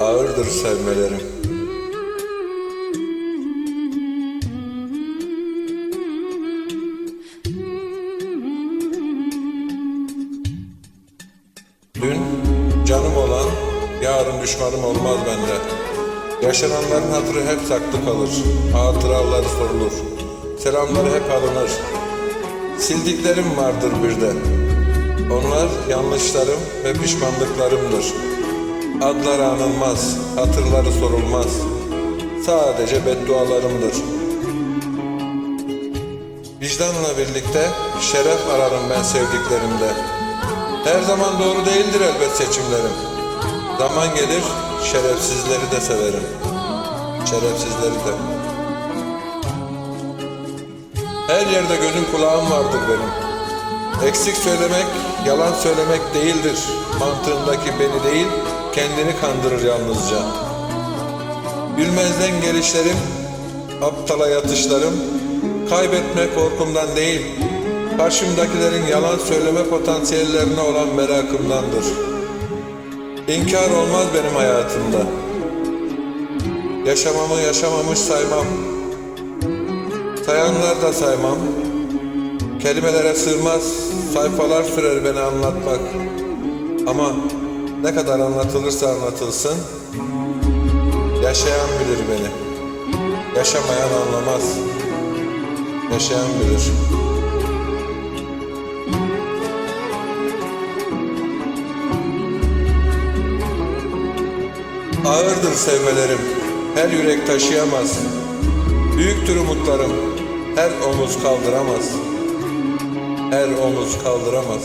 Ağırdır sevmelerim. Dün canım olan, yarın düşmanım olmaz bende. Yaşananların hatırı hep saklı kalır, hatıraları sorulur, selamları hep alınır. Sildiklerim vardır bir de. Onlar yanlışlarım ve pişmanlıklarımdır. Adlar anılmaz, hatırları sorulmaz. Sadece beddualarımdır. Vicdanla birlikte şeref ararım ben sevdiklerimde. Her zaman doğru değildir elbet seçimlerim. Zaman gelir, şerefsizleri de severim. Şerefsizleri de. Her yerde gözüm kulağım vardır benim. Eksik söylemek, yalan söylemek değildir. Mantığındaki beni değil, kendini kandırır yalnızca. Bilmezden gelişlerim, aptala yatışlarım, kaybetme korkumdan değil, karşımdakilerin yalan söyleme potansiyellerine olan merakımdandır. İnkar olmaz benim hayatımda. Yaşamamı yaşamamış saymam. Sayanlar da saymam. Kelimelere sığmaz, sayfalar sürer beni anlatmak. Ama ne kadar anlatılırsa anlatılsın, yaşayan bilir beni. Yaşamayan anlamaz. Yaşayan bilir. Ağırdır sevmelerim, her yürek taşıyamaz. Büyüktür umutlarım, her omuz kaldıramaz. Her omuz kaldıramaz.